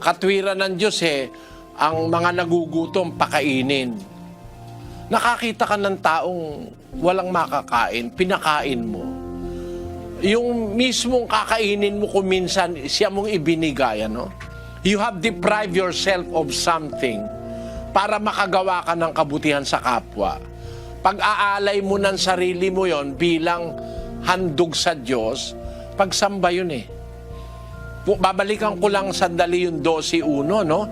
katwiran ng Diyos eh, ang mga nagugutom pakainin. Nakakita ka ng taong walang makakain, pinakain mo. Yung mismong kakainin mo kung minsan siya mong ibinigay, ano? You have deprived yourself of something para makagawa ka ng kabutihan sa kapwa. Pag-aalay mo ng sarili mo yon bilang handog sa Diyos, pagsamba yun eh. Babalikan ko lang sandali yung 12.1, no?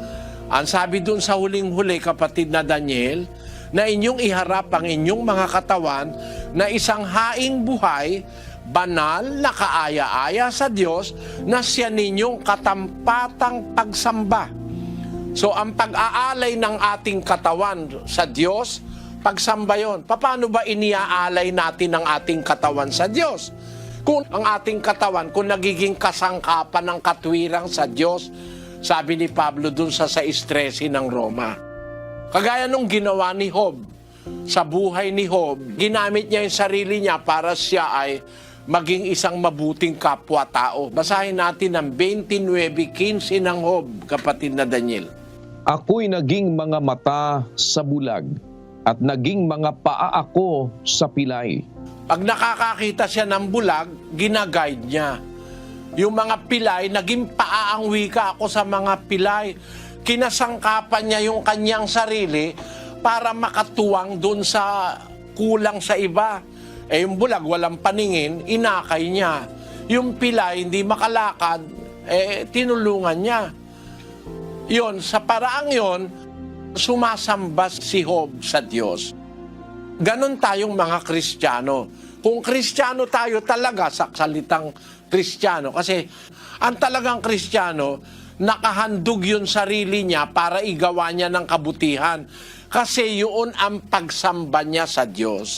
Ang sabi dun sa huling-huli, kapatid na Daniel, na inyong iharap ang inyong mga katawan na isang haing buhay, banal na kaaya-aya sa Diyos na siya ninyong katampatang pagsamba. So ang pag-aalay ng ating katawan sa Diyos, pagsamba yon. Paano ba iniaalay natin ang ating katawan sa Diyos? Kung ang ating katawan, kung nagiging kasangkapan ng katwirang sa Diyos, sabi ni Pablo dun sa sa stresi ng Roma. Kagaya nung ginawa ni Job, sa buhay ni Job, ginamit niya yung sarili niya para siya ay maging isang mabuting kapwa-tao. Basahin natin ang 29.15 ng Job, kapatid na Daniel. Ako'y naging mga mata sa bulag at naging mga paa ako sa pilay. Pag nakakakita siya ng bulag, ginaguide niya. Yung mga pilay, naging paa ang wika ako sa mga pilay. Kinasangkapan niya yung kanyang sarili para makatuwang dun sa kulang sa iba. Eh yung bulag, walang paningin, inakay niya. Yung pilay, hindi makalakad, eh tinulungan niya. Yon, sa paraang yon, sumasamba si Job sa Diyos. Ganon tayong mga Kristiyano. Kung Kristiyano tayo talaga sa salitang Kristiyano, kasi ang talagang Kristiyano, nakahandog yung sarili niya para igawa niya ng kabutihan. Kasi yun ang pagsamba niya sa Diyos.